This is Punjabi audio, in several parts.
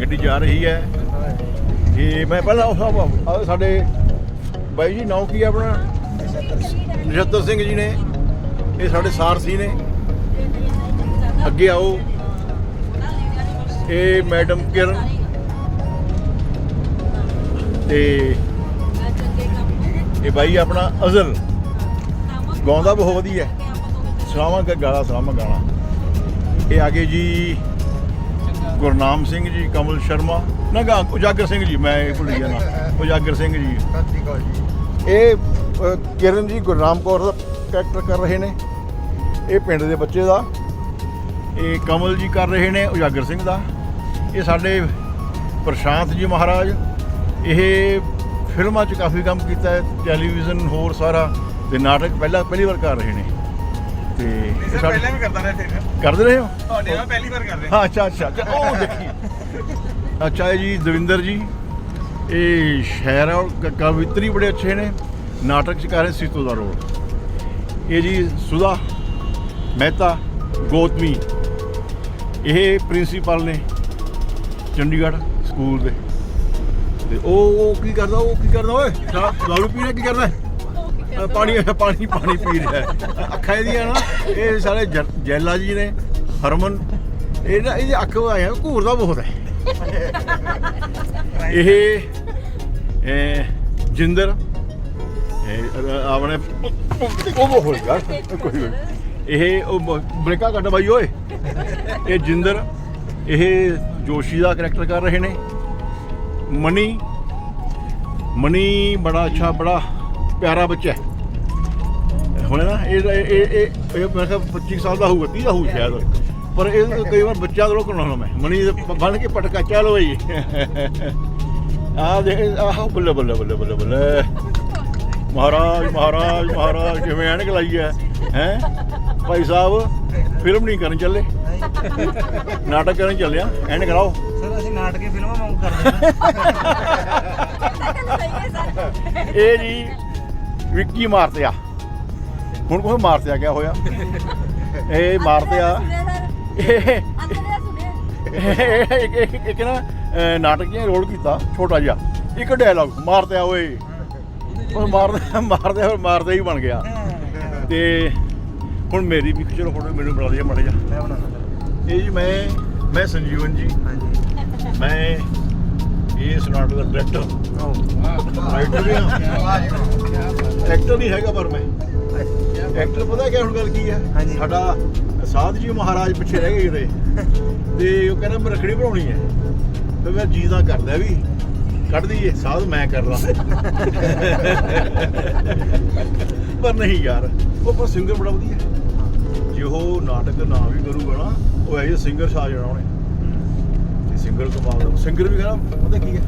ਗੱਡੀ ਜਾ ਰਹੀ ਹੈ। ਇਹ ਮੈਂ ਪਹਿਲਾਂ ਉਹ ਆਹ ਸਾਡੇ ਬਾਈ ਜੀ ਨਾਮ ਕੀ ਹੈ ਆਪਣਾ? ਨਛੱਤਰ ਸਿੰਘ ਜੀ ਨੇ। ਇਹ ਸਾਡੇ ਸਾਰਸੀ ਨੇ। ਅੱਗੇ ਆਓ। ਇਹ ਮੈਡਮ ਕਿਰਨ। ਤੇ ਇਹ ਬਾਈ ਆਪਣਾ ਅਜ਼ਲ। ਗਾਉਂਦਾ ਬਹੁਤ ਵਧੀਆ। ਹੈ। ਸਲਾਮਾ ਗਾ ਗਾਣਾ ਸਲਾਮਾ ਗਾਣਾ ਇਹ ਆਗੇ ਜੀ ਗੁਰਨਾਮ ਸਿੰਘ ਜੀ ਕਮਲ ਸ਼ਰਮਾ ਨਾ ਗਾ ਉਜਾਗਰ ਸਿੰਘ ਜੀ ਮੈਂ ਇਹ ਭੁੱਲ ਗਿਆ ਨਾ ਉਜਾਗਰ ਸਿੰਘ ਜੀ। ਸਤਿ ਸ਼੍ਰੀ ਅਕਾਲ ਜੀ। ਇਹ ਅ, ਕਿਰਨ ਜੀ ਗੁਰਨਾਮ ਕੌਰ ਦਾ ਕੈਰੈਕਟਰ ਕਰ ਰਹੇ ਨੇ। ਇਹ ਪਿੰਡ ਦੇ ਬੱਚੇ ਦਾ। ਇਹ ਕਮਲ ਜੀ ਕਰ ਰਹੇ ਨੇ ਉਜਾਗਰ ਸਿੰਘ ਦਾ। ਇਹ ਸਾਡੇ ਪ੍ਰਸ਼ਾਂਤ ਜੀ ਮਹਾਰਾਜ। ਇਹ ਫਿਲਮਾਂ 'ਚ ਕਾਫੀ ਕੰਮ ਕੀਤਾ ਹੈ ਟੈਲੀਵਿਜ਼ਨ ਹੋਰ ਸਾਰਾ ਤੇ ਨਾਟਕ ਪਹਿਲਾਂ ਪਹਿਲੀ ਵਾਰ ਕਰ ਰਹੇ ਨੇ। ਤੇ ਸਰ ਸਾਡੇ ਪਹਿਲਾਂ ਵੀ ਕਰਦਾ ਰਿਹਾ ਫਿਰ? ਕਰਦੇ ਰਹੇ ਹੋ? ਤੁਹਾਡੇ ਨਾਲ ਪਹਿਲੀ ਵਾਰ ਕਰ ਰਹੇ ਹਾਂ। ਅੱਛਾ ਅੱਛਾ ਅੱਛਾ, ਉਹ ਦੇਖੀ। ਅੱਛਾ ਇਹ ਜੀ ਦਵਿੰਦਰ ਜੀ ਇਹ ਸ਼ਾਇਰ ਔਰ ਕ- ਕਵਿਤਰੀ ਬੜੇ ਅੱਛੇ ਨੇ ਨਾਟਕ ਚ ਕਰ ਰਹੇ ਸੀਤੋ ਦਾ ਰੋਲ। ਇਹ ਜੀ ਸੁਦਾ ਮਹਿਤਾ ਗੌਤਮੀ। ਇਹ ਪ੍ਰਿੰਸੀਪਲ ਨੇ ਚੰਡੀਗੜ੍ਹ ਸਕੂਲ ਦੇ। ਤੇ ਉਹ ਉਹ ਕੀ ਕਰਦਾ ਉਹ ਕੀ ਕਰਦਾ ਓਏ ਸ਼ਰਾਬ ਦਾਰੂ ਪੀ ਰਿਹਾ ਕੀ ਕਰਦਾ? ਅ, ਪਾਣੀ ਪਾਣੀ ਪਾਣੀ ਪੀ ਰਿਹਾ ਹੈ। ਅੱਖਾਂ ਇਹਦੀਆਂ ਨਾ ਇਹ ਸਾਰੇ ਜੈ- ਜੈਲਾ ਜੀ ਨੇ ਹਰਮਨ ਇਹ ਨਾ ਇਹਦੀ ਅੱਖ ਆਇਆ ਘੂਰਦਾ ਬਹੁਤ ਹੈ ਇਹ ਇਹ ਜਿੰਦਰ ਇਹ ਅ, ਆਪਣੇ ਉਹ ਹੋ ਗਿਆ ਕੋਈ ਗੱਲ। ਇਹ ਉਹ ਬ- ਬ੍ਰੇਕਾਂ ਕੱਟ ਬਾਈ ਓਏ ਇਹ ਜਿੰਦਰ ਇਹ ਜੋਸ਼ੀ ਦਾ ਕਰੈਕਟਰ ਕਰ ਰਹੇ ਨੇ ਮਨੀ ਮਨੀ ਬੜਾ ਅੱਛਾ ਬੜਾ ਪਿਆਰਾ ਬੱਚਾ ਹੈ। ਹੁਣ ਨਾ ਇਹ ਇਹ ਇਹ ਇਹ- ਮੈਂ ਕਿਹਾ 25 ਸਾਲ ਦਾ ਹੋਊਗਾ 30 ਦਾ ਹੋਊ ਸ਼ਾਇਦ। ਪਰ ਇਹ ਕਈ ਵਾਰ ਬੱਚਾ ਤੋਂ ਹੁੰਦਾ ਮੈਂ। ਮਣੀ ਦੇ ਬਣ ਕੇ ਪਟਕਾ ਚਲੋ ਬਈ। ਆਹ ਦੇਖ ਆਹ ਬੱਲੇ ਬੱਲੇ ਬੱਲੇ ਬੱਲੇ ਬੱਲੇ। ਮਹਾਰਾਜ ਮਹਾਰਾਜ ਮਹਾਰਾਜ ਕਿਵੇਂ ਐਨਕ ਲਾਈ ਹੈ ਹੈ? ਭਾਈ ਸਾਹਿਬ ਫਿਲਮ ਨਹੀਂ ਕਰਨ ਚੱਲੇ। ਨਾਟਕ ਕਰਨ ਚੱਲਿਆ ਐਨਕ ਲਾਓ ਸਰ ਅਸੀਂ ਨਾਟਕੀ ਫਿਲਮਾਂ ਵਾਂਗ ਕਰਦੇ ਇਹ ਜੀ ਵਿੱਕੀ ਮਾਰਤਿਆ। ਹੁਣ ਕੋਈ ਮਾਰਤਿਆ ਗਿਆ ਹੋਇਆ? ਇਹ ਮਾਰਤਿਆ। ਇਹ ਇੱਕ ਇੱਕ ਇੱਕ ਨਾ ਅਹ, ਨਾਟਕ ਜਿਹਾ ਰੋਲ ਕੀਤਾ ਛੋਟਾ ਜਿਹਾ। ਇੱਕ ਡਾਇਲੌਗ ਮਾਰਤਿਆ ਓਏ। ਉਹ ਮਾਰਦਾ ਮਾਰਦਾ ਫਿਰ ਮਾਰਦਾ ਹੀ ਬਣ ਗਿਆ। ਤੇ ਹੁਣ ਮੇਰੀ ਵੀ ਚਲੋ ਫੋਟੋ ਮੈਨੂੰ ਬਣਾ ਲਿਆ ਮਾੜਾ ਜਿਹਾ। ਇਹ ਜੀ ਮੈਂ ਮੈਂ ਸੰਜੀਵਨ ਜੀ। ਹਾਂਜੀ। ਮੈਂ ਇਸ ਨਾਟਕ ਦਾ ਵੀ ਹਾਂ ਐਕਟਰ ਨਹੀਂ ਹੈਗਾ ਪਰ ਮੈਂ। ਐਕਟਰ ਪਤਾ ਕਿਆ ਹੁਣ ਗੱਲ ਕੀ ਹੈ। ਸਾਡਾ ਸਾਧ ਜੀ ਮਹਾਰਾਜ ਪਿੱਛੇ ਰਹਿ ਗਏ ਰਹੇ ਤੇ ਉਹ ਕਹਿੰਦਾ ਮੈਂ ਰਖੜੀ ਬਣਾਉਣੀ ਹੈ। ਤੇ ਮੈਂ ਜੀ ਦਾ ਕਰਦਾ ਵੀ ਕੱਢ ਦਈਏ। ਸਾਧ ਮੈਂ ਕਰ ਲਾਂ। ਪਰ ਨਹੀਂ ਯਾਰ ਉਹ ਪਰ ਸਿੰਗਰ ਬੜਾ ਵਧੀਆ। ਜੇ ਉਹ ਨਾਟਕ ਨਾ ਵੀ ਕਰੂਗਾ ਨਾ ਉਹ ਐਜੇ ਸਿੰਗਰ ਛਾ ਜਾਣਾ ਉਹਨੇ। ਸਿੰਗਰ ਕਮਾਲ ਦਾ ਸਿੰਗਰ ਵੀ ਕਹਿੰਦਾ ਪਤਾ ਕੀ ਹੈ?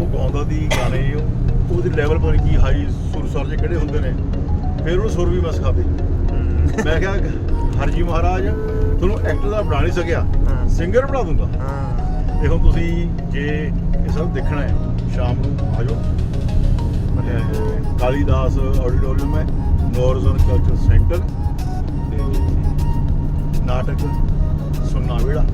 ਉਹ ਗਾਉਂਦਾ ਦੀ ਗਾਣੇ ਉਹ ਉਹਦੇ ਲੈਵਲ ਪਰ ਕੀ ਹਾਈ ਸੁਰ ਸਰ ਜੇ ਕਿਹੜੇ ਹੁੰਦੇ ਨੇ। ਫਿਰ ਉਹਨੂੰ ਸੁਰ ਵੀ ਮੈਂ ਸਿਖਾ ਦੇ ਮੈਂ ਕਿਹਾ ਹਰਜੀ ਮਹਾਰਾਜ ਤੁਹਾਨੂੰ ਐਕਟਰ ਦਾ ਬਣਾ ਨਹੀਂ ਸਕਿਆ। ਸਿੰਗਰ ਬਣਾ ਦੂੰਗਾ। ਹਾਂ। ਦੇਖੋ ਤੁਸੀਂ ਜੇ ਇਹ ਸਭ ਦੇਖਣਾ ਹੈ ਸ਼ਾਮ ਨੂੰ ਆ ਜਾਓ। ਅਹ ਕਾਲੀਦਾਸ ਆਡੀਟੋਰੀਅਮ ਹੈ ਨੋਰਜ਼ਨ ਕਲਚਰ ਸੈਂਟਰ ਤੇ ਨਾਟਕ ਸੁਣਨਾ ਵੇੜਾ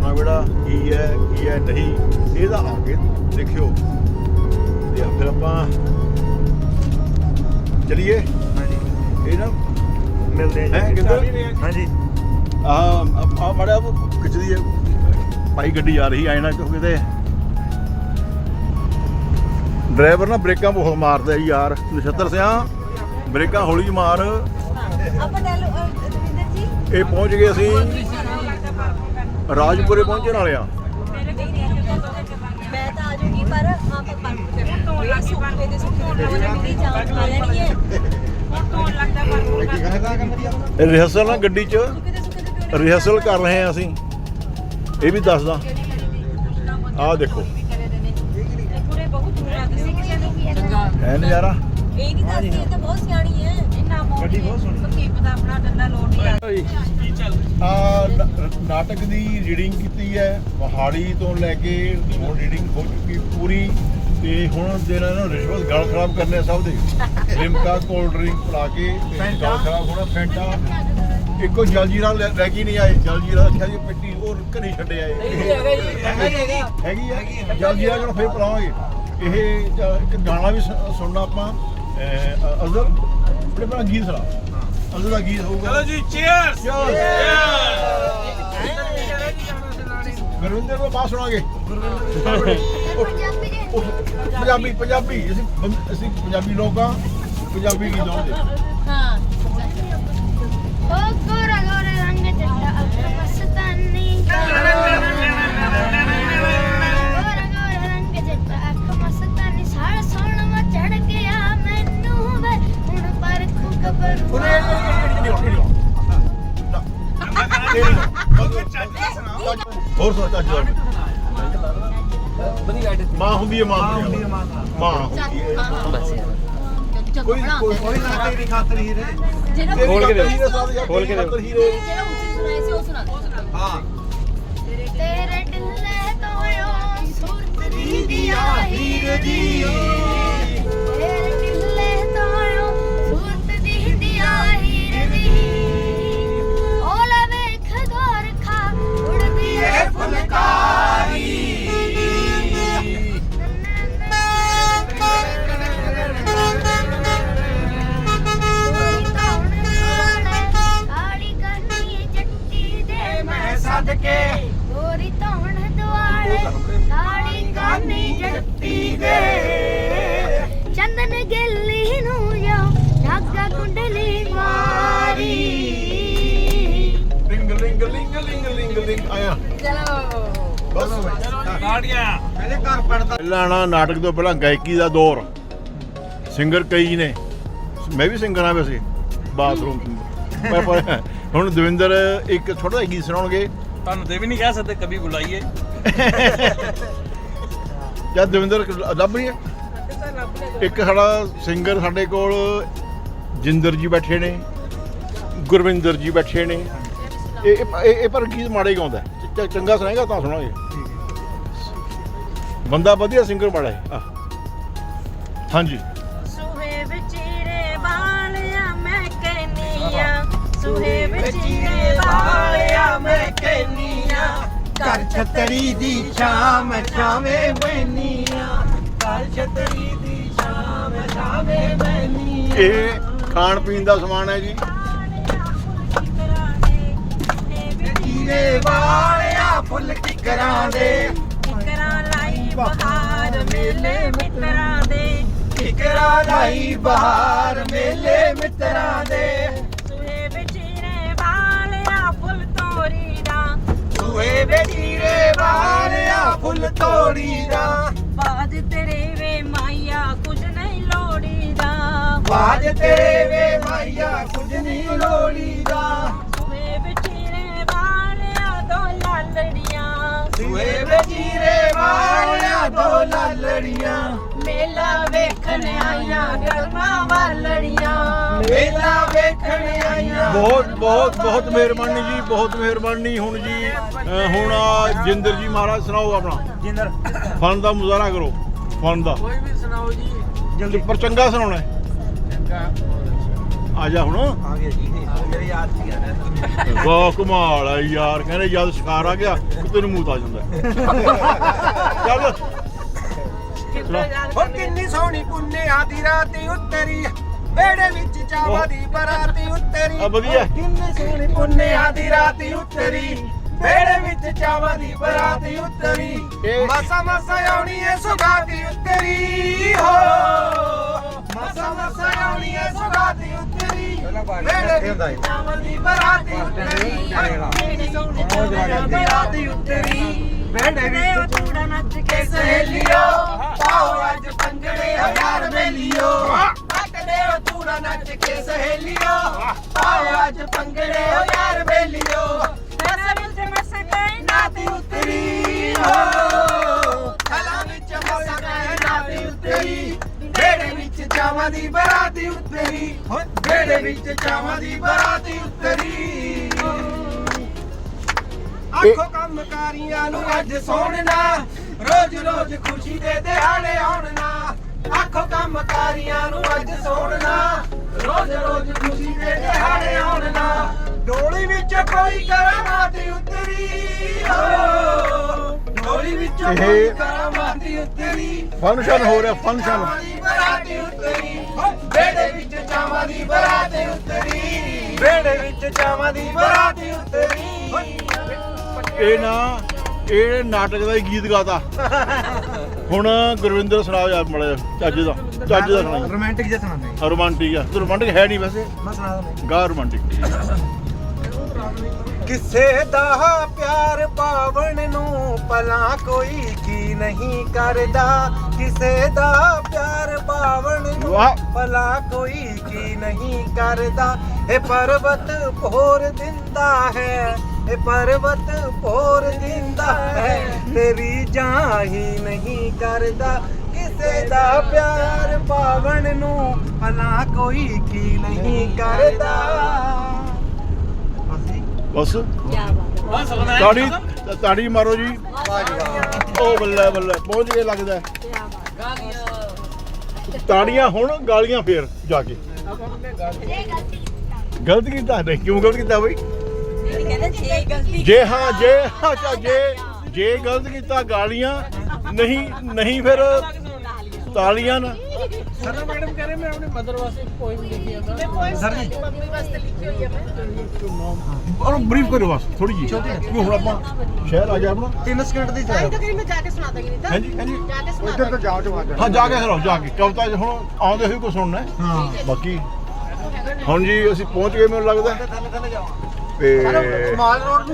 ਸੁਣਨਾ ਵੇੜਾ ਕੀ ਹੈ ਕੀ ਹੈ ਨਹੀਂ ਇਹਦਾ ਆ ਕੇ ਦੇਖਿਓ। ਤੇ ਫਿਰ ਆਪਾਂ ਚਲਿਏ। ਹਾਂਜੀ। ਇਹ ਨਾ ਮਿਲਦੇ ਹੈਂ, ਕਿੱਧਰ? ਹਾਂਜੀ। ਆ ਆ ਮੜਿਆ ਖਿੱਚਦੀ ਹੈ ਭਾਈ ਗੱਡੀ ਆ ਰਹੀ ਆਏ ਨਾ ਕਿਉਂਕਿ ਤੇ ਡਰਾਈਵਰ ਨਾ ਬ੍ਰੇਕਾਂ ਬਹੁਤ ਮਾਰਦਾ ਜੀ ਯਾਰ। ਨਛੱਤਰ ਸਿਆ ਬ੍ਰੇਕਾਂ ਹੌਲੀ ਮਾਰ। ਆਪਾਂ ਡੈਲੋ ਦਵਿੰਦਰ ਜੀ। ਇਹ ਪਹੁੰਚ ਗਏ ਅਸੀਂ। ਰਾਜਪੁਰੇ ਪਹੁੰਚਣ ਵਾਲੇ ਆ। ਮੈਂ ਤਾਂ ਆ ਜੂਗੀ ਪਰ ਇਹ ਹੈ ਰਿਹਰਸਲ ਨਾ ਗੱਡੀ 'ਚ। ਰਿਹਰਸਲ ਕਰ ਰਹੇ ਆ ਅਸੀਂ। ਇਹ ਵੀ ਦੱਸਦਾ। ਆਹ ਦੇਖੋ। ਪੂਰੇ ਬਹੁਤ ਦੂਰ ਆ। ਤੁਸੀਂ ਕਿਸੇ ਨੂੰ ਇਹ ਐ ਨਜ਼ਾਰਾ ਨਹੀਂ ਦੱਸਦੀ ਇਹ ਤਾਂ ਬਹੁਤ ਸਿਆਣੀ ਹੈ। ਗੱਡੀ ਬਹੁਤ ਸੋਹਣੀ। ਕੀ ਪਤਾ ਆਪਣਾ ਡੰਡਾ ਲੋਟ ਨਹੀਂ ਆ ਆ ਨਾਟਕ ਦੀ ਰੀਡਿੰਗ ਕੀਤੀ ਹੈ ਪਹਾੜੀ ਤੋਂ ਲੈ ਕੇ ਹੁਣ ਰੀਡਿੰਗ ਹੋ ਚੁੱਕੀ ਪੂਰੀ ਤੇ ਹੁਣ ਜਿਹੜਾ ਨਾ ਰਿਸ਼ਵਤ ਗਲ ਖਰਾਬ ਕਰਨੇ ਸਭ ਦੇ। ਲਿਮਕਾ ਕੋਲਡ ਡਰਿੰਕ ਪਿਲਾ ਕੇ ਗਲ ਖਰਾਬ ਹੋਣਾ ਫੈਂਟਾ। ਇੱਕੋ ਜਲਜੀਰਾ ਲੈ ਲੈ ਕੇ ਨਹੀਂ ਆਏ। ਜਲਜੀਰਾ ਰੱਖਿਆ ਜੀ ਪਿੱਟੀ ਉਹ ਘਰੇ ਛੱਡੇ ਆਏ। ਹੈਗੀ ਹੈ ਜਲਜੀਰਾ ਜਦੋਂ ਫੇਰ ਪਲਾਵਾਂਗੇ। ਇਹ ਇੱਕ ਗਾਣਾ ਵੀ ਸੁਣਨਾ ਆਪਾਂ। ਅਜ਼ਰ। ਆਪਣੇ ਬਣਾ ਗੀਤ ਸੁਣਾ ਅਜ਼ਰ ਦਾ ਗੀਤ ਹੋਊਗਾ। ਚਲੋ ਜੀ ਚੀਅਰਸ ਗੁਰਵਿੰਦਰ ਨੂੰ ਬਾਤ ਸੁਣਾਗੇ। ਪੰਜਾਬੀ ਪੰਜਾਬੀ ਅਸੀਂ ਅਸੀਂ ਪੰਜਾਬੀ ਲੋਕ ਆ ਪੰਜਾਬੀ ਗੀਤ ਗਾਉਂਦੇ। ਨਾ ਤੇਰੀ ਖਾਤਰ ਹੀ ਰੇ ਜਿਹੜਾ ਖੋਲ ਕੇ ਜਿਹੜਾ ਖੋਲ ਕੇ ਦਿਓ ਉੱਚੀ ਸੁਣਾਇਆ ਸੀ ਉਹ ਸੁਣਾ ਦਿਓ। ਹਾਂ। ਤੇਰੇ ਢਿੱਲੇ ਤੋਇਓ ਸੁਰਤ ਦੀ ਦਿਆ ਹੀਰ ਦੀ ਤੇਰੇ ਨਾਗਾ ਕੁੰਡਲੀ ਮਾਰੀ। ਲਿੰਗ ਲਿੰਗ ਲਿੰਗ ਲਿੰਗ ਲਿੰਗ ਲਿੰਗ। ਆਇਆ। ਚਲੋ ਬਸ ਗਾੜੀਆਂ ਮੇਰੇ ਘਰ ਪੜਦਾ ਪਹਿਲਾਂ ਨਾ ਨਾਟਕ ਤੋਂ ਪਹਿਲਾਂ ਗਾਇਕੀ ਦਾ ਦੌਰ। ਸਿੰਗਰ ਕਈ ਨੇ। ਮੈਂ ਵੀ ਸਿੰਗਰ ਆ ਵੈਸੇ। ਬਾਥਰੂਮ ਮੈਂ ਪਰ ਹੁਣ ਦਵਿੰਦਰ ਇੱਕ ਛੋਟਾ ਜਿਹਾ ਗੀਤ ਸੁਣਾਉਣਗੇ। ਤੁਹਾਨੂੰ ਤੇ ਵੀ ਨਹੀਂ ਕਹਿ ਸਕਦੇ ਕभी ਬੁਲਾਈਏ। ਜਦ ਦਵਿੰਦਰ ਲੱਭ ਰਹੀ ਹੈ। ਇੱਕ ਸਾਡਾ ਸਿੰਗਰ ਸਾਡੇ ਕੋਲ ਜਿੰਦਰ ਜੀ ਬੈਠੇ ਨੇ ਗੁਰਵਿੰਦਰ ਜੀ ਬੈਠੇ ਨੇ। ਇਹ ਇਹ- ਇਹ ਪਰ ਗੀਤ ਮਾੜੇ ਗਾਉਂਦਾ। ਚ- ਚੰਗਾ ਸੁਣਾਏਗਾ ਤਾਂ ਸੁਣਾਂਗੇ। ਬੰਦਾ ਵਧੀਆ ਸਿੰਗਰ ਬੜਾ ਹੈ। ਆਹ। ਹਾਂਜੀ। ਸੁਹੇ ਵਿਚੀਰੇ ਵਾਲਿਆ ਮੈਂ ਕਹਿਨੀਆ ਸੁਹੇ ਵਿਚੀਰੇ ਵਾਲਿਆ ਮੈਂ ਕਹਿਨੀਆ ਘਰ ਛਤਰੀ ਦੀ ਸ਼ਾਮ ਛਾਵੇਂ ਬੈਨੀਆਂ ਘਰ ਛਤਰੀ ਦੀ ਸ਼ਾਮ ਛਾਵੇਂ ਬੈਨੀਆਂ ਇਹ ਖਾਣ ਪੀਣ ਦਾ ਸਮਾਨ ਹੈ ਜੀ। ਜੀਰੇ ਵਾਲਿਆ ਫੁੱਲ ਕਿਕਰਾਂ ਦੇ। ਕਿਕਰਾਂ ਲਾਈ ਬਹਾਰ ਮੇਲੇ ਮਿੱਤਰਾਂ ਦੇ। ਕਿਕਰਾਂ ਲਾਈ ਬਹਾਰ ਮੇਲੇ ਮਿੱਤਰਾਂ ਦੇ। ਸੁਹੇ ਵਿਚੀਰੇ ਵਾਲਿਆ ਫੁੱਲ ਤੋਰੀ ਦਾ ਜੀਰੇ ਵਾਲਿਆ ਫੁੱਲ ਤੋੜੀ ਦਾ ਬਾਜ ਤੇਰੇ ਵੇ ਮਾਈਆ ਕੁਝ ਨਹੀਂ ਲੋੜੀਦਾ। ਸੁਹੇ ਵਿਚੀਰੇ ਵਾਲਿਆ ਦੋ ਲਾਲੜੀਆਂ। ਸੂਏ ਜੀਰੇ ਵਾਲਿਆ ਦੋ ਲਾਲੜੀਆਂ। ਮੇਲਾ ਵੇਖਣ ਆਈਆਂ ਗਰਮਾ ਵਾਲੜੀਆਂ। ਮੇਲਾ ਵੇਖਣ ਆਈਆਂ। ਬਹੁਤ ਬਹੁਤ ਬਹੁਤ ਮਿਹਰਬਾਨੀ ਜੀ ਬਹੁਤ ਮਿਹਰਬਾਨੀ ਹੁਣ ਜੀ ਹੁਣ ਆ ਜਿੰਦਰ ਜੀ ਮਹਾਰਾਜ ਸੁਣਾਓ ਆਪਣਾ? ਜਿੰਦਰ। ਫਨ ਦਾ ਮੁਜ਼ਾਹਰਾ ਕਰੋ ਫਨ ਦਾ। ਕੋਈ ਵੀ ਸੁਣਾਓ ਜੀ ਜਲਦੀ। ਪਰ ਚੰਗਾ ਸੁਣਾਉਣਾ ਹੈ। ਆ ਜਾ ਹੁਣ। ਆ ਗਿਆ ਜੀ। ਮੇਰੇ ਯਾਦ ਸੀ ਆ ਵਾਹ ਕਮਾਲ ਆ ਯਾਰ। ਕਹਿੰਦੇ ਜਦ ਸ਼ਿਕਾਰ ਆ ਗਿਆ ਕੁੱਤੇ ਨੂੰ ਮੂਤ ਆ ਜਾਂਦਾ। ਚੱਲ। ਉਹ ਕਿੰਨੀ ਸੋਹਣੀ ਪੁੰਨਿਆ ਦੀ ਰਾਤੀ ਉਤਰੀ। ਵੇੜੇ ਵਿੱਚ ਚਾਵਾ ਦੀ ਬਰਾਤੀ ਉਤਰੀ। ਆ ਵਧੀਆ। ਕਿੰਨੀ ਸੋਹਣੀ ਪੁੰਨਿਆ ਦੀ ਰਾਤੀ ਉਤਰੀ। ਵੇੜੇ ਵਿੱਚ ਚਾਵਾ ਦੀ ਬਰਾਤੀ ਉਤਰੀ। ਮਸਾ ਮਸਾ ਆਉਣੀ ਏ ਸੁਗਾਤੀ ਉਤਰੀ। ਹੋ। ਮਸਾ ਮਸਾ ਆਉਣੀ ਏ ਸੁਗਾਤੀ ਉਤਰੀ। ਵੇੜੇ ਵਿੱਚ ਚਾਵਾ ਦੀ ਬਰਾਤੀ ਉਤਰੀ। ਕਿੰਨੀ ਸੋਹਣੀ ਪੁੰਨਿਆ ਦੀ ਰਾਤੀ ਉਤਰੀ। ਵੇੜੇ ਵਿੱਚ ਚੂੜਾ ਨੱਚ ਕੇ ਸਹੇਲੀਓ ਪਾਓ ਅੱਜ ਪੰਗੜੇ ਹਜ਼ਾਰ ਮੇਲੀਓ ਕੱਟਦੇ ਹੋ ਤੂੜਾ ਨੱਚ ਕੇ ਸਹੇਲੀਓ ਪਾਓ ਅੱਜ ਪੰਗੜੇ ਹਜ਼ਾਰ ਮੇਲੀਓ ਰਸ ਵਿੱਚ ਮਸਕੇ ਨਾਤੀ ਉਤਰੀ। ਹੋ। ਚਾਵਾਂ ਦੀ ਬਰਾਤੀ ਉਤਰੀ। ਵੇੜੇ ਵਿੱਚ ਚਾਵਾਂ ਦੀ ਬਰਾਤੀ ਉਤਰੀ। ਆਖੋ ਕੰਮਕਾਰੀਆਂ ਨੂੰ ਅੱਜ ਸੋਹਣਾ ਰੋਜ਼ ਰੋਜ਼ ਖੁਸ਼ੀ ਦੇ ਦਿਹਾੜੇ ਆਉਣਾ ਆਖੋ ਕੰਮਕਾਰੀਆਂ ਨੂੰ ਅੱਜ ਸੋਹਣਾ ਰੋਜ਼ ਰੋਜ਼ ਖੁਸ਼ੀ ਦੇ ਦਿਹਾੜੇ ਆਉਣਾ ਡੋਲੀ ਵਿੱਚ ਕੋਈ ਕਰਾਮਾਤ ਉਤਰੀ। ਹੋ ਡੋਲੀ ਵਿੱਚ ਕੋਈ ਕਰਾਮਾਤ ਉਤਰੀ। ਫੰਕਸ਼ਨ ਹੋ ਰਿਹਾ ਫੰਕਸ਼ਨ ਦੀ ਬਰਾਤ ਉਤਰੀ ਬੇੜੇ ਵਿੱਚ ਚਾਵਾਂ ਦੀ ਬਰਾਤ ਉਤਰੀ। ਬੇੜੇ ਵਿੱਚ ਚਾਵਾਂ ਦੀ ਬਰਾਤ ਉਤਰੀ। ਇਹ ਨਾ ਇਹ ਨਾਟਕ ਦਾ ਹੀ ਗੀਤ ਗਾਤਾ। ਹੁਣ ਗੁਰਵਿੰਦਰ ਸੁਣਾਓ ਯਾਰ ਮੜਾ ਚੱਜ ਦਾ ਚੱਜ ਦਾ ਸੁਣਾਓ ਰੋਮਾਂਟਿਕ ਜਿਹਾ ਸੁਣਾਉਂਦੇ ਰੋਮਾਂਟਿਕ ਆ। ਰੋਮਾਂਟਿਕ ਹੈ ਨਹੀਂ ਵੈਸੇ। ਮੈਂ ਸੁਣਾ ਦਿੰਦਾ ਗਾ ਰੋਮਾਂਟਿਕ। ਕਿਸੇ ਦਾ ਪਿਆਰ ਪਾਵਣ ਨੂੰ ਭਲਾ ਕੋਈ ਨਹੀਂ ਕਰਦਾ। ਕਿਸੇ ਦਾ ਪਿਆਰ ਪਾਵਣ ਨੂੰ। ਭਲਾ ਕੋਈ ਕੀ ਨਹੀਂ ਕਰਦਾ। ਇਹ ਪਰਬਤ ਭੋਰ ਦਿੰਦਾ ਹੈ। ਇਹ ਪਰਬਤ ਭੋਰ ਦਿੰਦਾ ਹੈ। ਤੇਰੀ ਜਾਂ ਹੀ ਨਹੀਂ ਕਰਦਾ। ਕਿਸੇ ਦਾ ਪਿਆਰ ਪਾਵਣ ਨੂੰ ਭਲਾ ਕੋਈ ਕੀ ਨਹੀਂ ਕਰਦਾ। ਬਸ। ਕੀ ਬਾਤ ਹੈ। ਬਸ ਤਾੜੀ ਤਾੜੀ ਮਾਰੋ ਜੀ। ਉਹ ਬੱਲੇ ਬੱਲੇ, ਪਹੁੰਚ ਗਏ ਲੱਗਦਾ। ਹੈ। ਤਾੜੀਆਂ ਹੁਣ, ਗਾਲੀਆਂ ਫੇਰ, ਜਾ ਕੇ। ਗਲਤ ਕੀਤਾ, ਨਹੀਂ, ਕਿਉਂ ਗਲਤ ਕੀਤਾ ਬਈ? ਜੇ ਜੇ ਹਾਂ ਜੇ ਅੱਛਾ ਜੇ ਜੇ ਗਲਤ ਕੀਤਾ, ਗਾਲੀਆਂ, ਨਹੀਂ ਨਹੀਂ ਫਿਰ ਤਾਲੀਆਂ ਨਾ। ਸਰ ਮੈਡਮ ਕਹ ਰਹੇ ਮੈਂ ਆਪਣੇ ਮਦਰ ਵਾਸਤੇ ਪੋਇਮ ਲਿਖੀ ਆਂਦਾ ਸਰ ਜੀ। ਔਰ ਬਰੀਫ ਕਰੋ ਬਸ ਥੋੜੀ ਜੀ ਕਿਉਂ ਹੁਣ ਆਪਾਂ ਸ਼ਹਿਰ ਆ ਗਿਆ ਆਪਣਾ। 3 ਸਕਿੰਟ ਦੀ ਚਾਹ। ਮੈਂ ਜਾ ਕੇ ਸੁਣਾ ਦਾਂਗੀ ਨਹੀਂ ਹਾਂਜੀ ਹਾਂਜੀ। ਜਾ ਕੇ ਸੁਣਾ ਇੱਧਰ ਤਾਂ ਜਾਓ ਜਵਾ ਹਾਂ ਜਾ ਕੇ ਸੁਣਾਓ ਜਾ ਕੇ। ਕਵਿਤਾ ਚ ਹੁਣ ਆਉਂਦੇ ਹੋਏ ਕੋ ਸੁਣਨਾ ਹੈ। ਹਾਂ ਬਾਕੀ ਹੁਣ ਜੀ ਅਸੀਂ ਪਹੁੰਚ ਗਏ ਮੈਨੂੰ ਲੱਗਦਾ। ਥੱਲੇ ਥੱਲੇ ਜਾਓ। ਤੇ ਮਾਲ ਰੋਡ